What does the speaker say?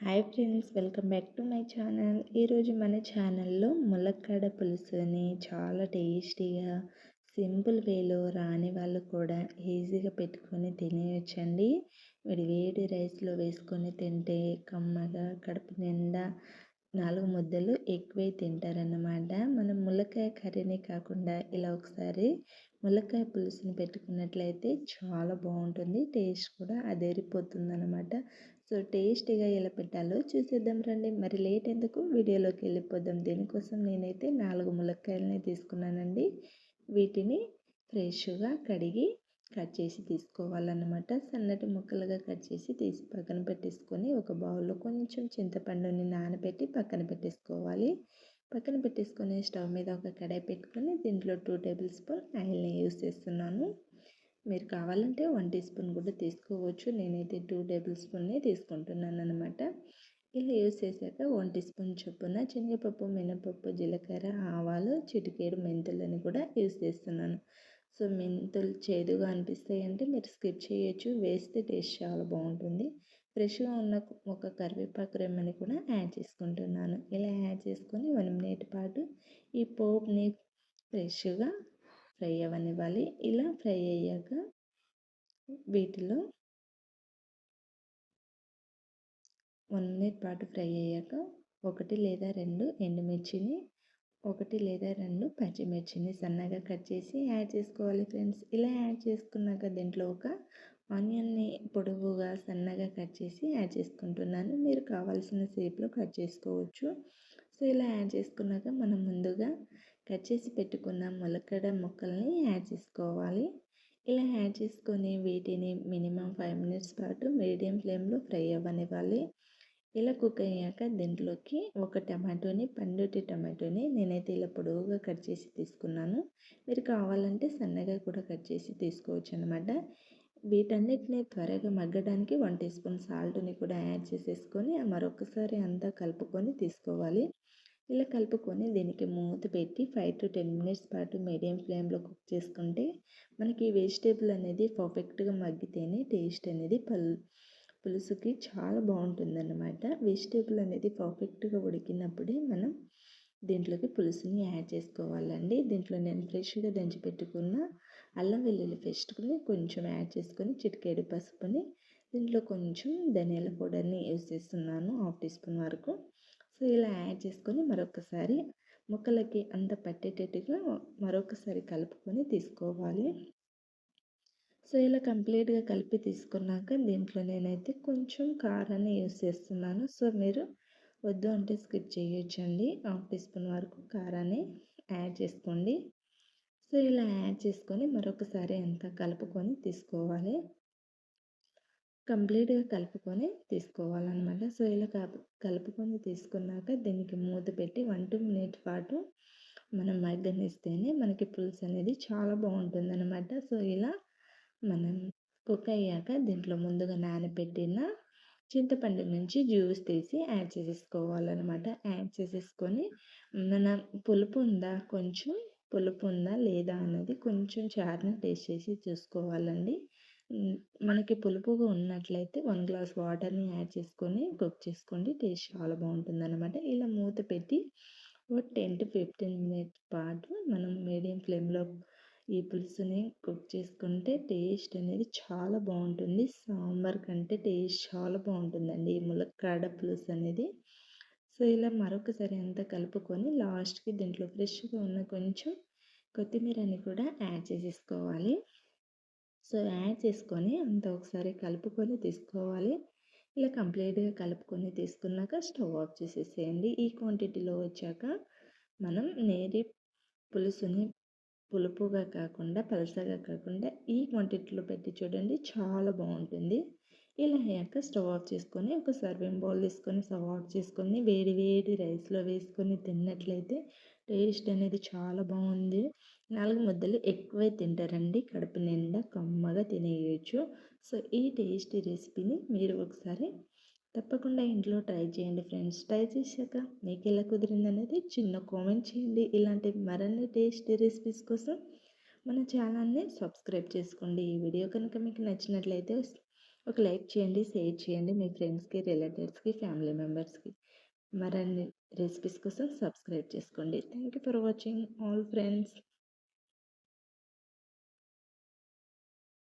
Hi friends welcome back to my channel. ఈరోజు మన ఛానల్లో ములక్కాడ పులుసుని చాలా టేస్టీగా సింపుల్ వేలో రాని వాళ్ళు కూడా ఈజీగా పెట్టుకొని తినేయచ్చండి. వేడి వేడి రైస్లో వేసుకొని తింటే కమ్మగా కడుపు నిండా నాలుగు ముద్దలు ఎక్కువే తింటారన్నమాట. మనం ములక్కాయ కర్రీనే కాకుండా ఇలా ఒకసారి ములక్కాయ పులుసుని పెట్టుకున్నట్లయితే చాలా బాగుంటుంది. టేస్ట్ కూడా అదేరిపోతుంది అనమాట సో టేస్టీగా ఎలా పెట్టాలో చూసేద్దాం రండి. మరి లేట్ ఎందుకు? వీడియోలోకి వెళ్ళిపోదాం. దీనికోసం నేనైతే నాలుగు ములక్కాయలని తీసుకున్నానండి. వీటిని ఫ్రెష్గా కడిగి కట్ చేసి తీసుకోవాలన్నమాట. సన్నటి ముక్కలుగా కట్ చేసి తీసి పక్కన పెట్టేసుకొని ఒక బౌల్లో కొంచెం చింతపండుని నానబెట్టి పక్కన పెట్టేసుకోవాలి. పక్కన పెట్టేసుకొని స్టవ్ మీద ఒక కడాయి పెట్టుకొని దీంట్లో టూ టేబుల్ స్పూన్ ఆయిల్ని యూస్ చేస్తున్నాను. మీరు కావాలంటే వన్ టీ స్పూన్ కూడా తీసుకోవచ్చు. నేనైతే టూ టేబుల్ స్పూన్ని తీసుకుంటున్నాను అనమాట ఇలా యూస్ చేశాక వన్ టీ స్పూన్ చొప్పున శనగపప్పు మినపప్పు జీలకర్ర ఆవాలు చిటికేడు మెంతులని కూడా యూస్ చేస్తున్నాను. సో మెంతులు చేదుగా అనిపిస్తాయి అంటే మీరు స్కిప్ చేయొచ్చు. వేస్తే టేస్ట్ చాలా బాగుంటుంది. ఫ్రెష్గా ఉన్న ఒక కరివేపాకు రెమ్మని కూడా యాడ్ చేసుకుంటున్నాను. ఇలా యాడ్ చేసుకొని వన్ మినిట్ పాటు ఈ పోపుని ఫ్రెష్గా ఫ్రై అవ్వనివ్వాలి. ఇలా ఫ్రై అయ్యాక వీటిలో వన్ మినిట్ పాటు ఫ్రై అయ్యాక ఒకటి లేదా రెండు ఎండుమిర్చిని ఒకటి లేదా రెండు పచ్చిమిర్చిని సన్నగా కట్ చేసి యాడ్ చేసుకోవాలి ఫ్రెండ్స్. ఇలా యాడ్ చేసుకున్నాక దీంట్లో ఒక ఆనియన్ని పొడవుగా సన్నగా కట్ చేసి యాడ్ చేసుకుంటున్నాను. మీరు కావాల్సిన షేప్లో కట్ చేసుకోవచ్చు. సో ఇలా యాడ్ చేసుకున్నాక మనం ముందుగా కట్ చేసి పెట్టుకున్న ములక్కడ ముక్కల్ని యాడ్ చేసుకోవాలి. ఇలా యాడ్ చేసుకొని వీటిని మినిమం ఫైవ్ మినిట్స్ పాటు మీడియం ఫ్లేమ్లో ఫ్రై అవ్వనివ్వాలి. ఇలా కుక్ అయ్యాక దీంట్లోకి ఒక టమాటోని పండుటి టమాటోని నేనైతే ఇలా పొడవుగా కట్ చేసి తీసుకున్నాను. మీరు కావాలంటే సన్నగా కూడా కట్ చేసి తీసుకోవచ్చు అనమాట వీటన్నిటిని త్వరగా మగ్గడానికి వన్ టీ స్పూన్ సాల్ట్ని కూడా యాడ్ చేసేసుకొని మరొకసారి అంతా కలుపుకొని తీసుకోవాలి. ఇలా కలుపుకొని దీనికి మూత పెట్టి ఫైవ్ టు టెన్ మినిట్స్ పాటు మీడియం ఫ్లేమ్లో కుక్ చేసుకుంటే మనకి వెజిటేబుల్ అనేది పర్ఫెక్ట్గా మగ్గితేనే టేస్ట్ అనేది పల్ పులుసుకి చాలా బాగుంటుందన్నమాట. వెజిటేబుల్ అనేది పర్ఫెక్ట్గా ఉడికినప్పుడే మనం దీంట్లోకి పులుసుని యాడ్ చేసుకోవాలండి. దీంట్లో నేను ఫ్రెష్గా దంచి పెట్టుకున్న అల్లం వెల్లుల్లి పేస్ట్ని కొంచెం యాడ్ చేసుకొని చిటికేడు పసుపుని దీంట్లో కొంచెం ధనియాల పౌడర్ని యూజ్ చేస్తున్నాను హాఫ్ టీ స్పూన్ వరకు. సో ఇలా యాడ్ చేసుకొని మరొకసారి ముక్కలకి అంత పట్టేటట్టుగా మరొకసారి కలుపుకొని తీసుకోవాలి. సో ఇలా కంప్లీట్గా కలిపి తీసుకున్నాక దీంట్లో నేనైతే కొంచెం కారాన్ని యూస్ చేస్తున్నాను. సో మీరు వద్దు అంటే స్కిప్ చేయొచ్చండి. హాఫ్ టీ స్పూన్ వరకు కారాన్ని యాడ్ చేసుకోండి. సో ఇలా యాడ్ చేసుకొని మరొకసారి అంతా కలుపుకొని తీసుకోవాలి. కంప్లీట్గా కలుపుకొని తీసుకోవాలన్నమాట. సో ఇలా కలుపుకొని తీసుకున్నాక దీనికి మూత పెట్టి వన్ టూ మినిట్ పాటు మనం మగ్గనిస్తేనే మనకి పులుసు అనేది చాలా బాగుంటుంది అనమాట సో ఇలా మనం కుక్ అయ్యాక దీంట్లో ముందుగా నానబెట్టిన చింతపండు నుంచి జ్యూస్ తీసి యాడ్ చేసేసుకోవాలన్నమాట. యాడ్ చేసేసుకొని మన పులుపు ఉందా? కొంచెం పులుపు ఉందా? లేదా? అన్నది కొంచెం చారుని టేస్ట్ చేసి చూసుకోవాలండి. మనకి పులుపుగా ఉన్నట్లయితే వన్ గ్లాస్ వాటర్ని యాడ్ చేసుకొని కుక్ చేసుకోండి. టేస్ట్ చాలా బాగుంటుంది అనమాట ఇలా మూత పెట్టి ఒక టెన్ టు ఫిఫ్టీన్ మినిట్స్ పాటు మనం మీడియం ఫ్లేమ్లో ఈ పులుసుని కుక్ చేసుకుంటే టేస్ట్ అనేది చాలా బాగుంటుంది. సాంబార్ కంటే టేస్ట్ చాలా బాగుంటుందండి ఈ ములక్కాడ పులుసు అనేది. సో ఇలా మరొకసారి అంతా కలుపుకొని లాస్ట్కి దీంట్లో ఫ్రెష్గా ఉన్న కొంచెం కొత్తిమీరని కూడా యాడ్ చేసేసుకోవాలి. సో యాడ్ చేసుకొని అంత ఒకసారి కలుపుకొని తీసుకోవాలి. ఇలా కంప్లీట్గా కలుపుకొని తీసుకున్నాక స్టవ్ ఆఫ్ చేసేసేయండి. ఈ క్వాంటిటీలో వచ్చాక మనం నేరి పులుసుని పులుపుగా కాకుండా పలసగా కాకుండా ఈ క్వాంటిటీలో పెట్టి చూడండి చాలా బాగుంటుంది. ఇలా అయ్యాక స్టవ్ ఆఫ్ చేసుకొని ఒక సర్వింగ్ బౌల్ తీసుకొని స్టవ్ ఆఫ్ చేసుకొని వేడి వేడి రైస్లో వేసుకొని తిన్నట్లయితే టేస్ట్ అనేది చాలా బాగుంది. నాలుగు ముద్దలు ఎక్కువే తింటారండి. కడుపు నిండా కమ్మగా తినేయచ్చు. సో ఈ టేస్టీ రెసిపీని మీరు ఒకసారి తప్పకుండా ఇంట్లో ట్రై చేయండి ఫ్రెండ్స్. ట్రై చేశాక మీకు ఎలా కుదిరింది అనేది చిన్న కామెంట్ చేయండి. ఇలాంటి మరిన్ని టేస్టీ రెసిపీస్ కోసం మన ఛానల్ని సబ్స్క్రైబ్ చేసుకోండి. ఈ వీడియో కనుక మీకు నచ్చినట్లయితే ఒక లైక్ చేయండి షేర్ చేయండి మీ ఫ్రెండ్స్కి రిలేటివ్స్కి ఫ్యామిలీ మెంబర్స్కి. మరిన్ని రెసిపీస్ కోసం సబ్స్క్రైబ్ చేసుకోండి. Thank you for watching. All friends.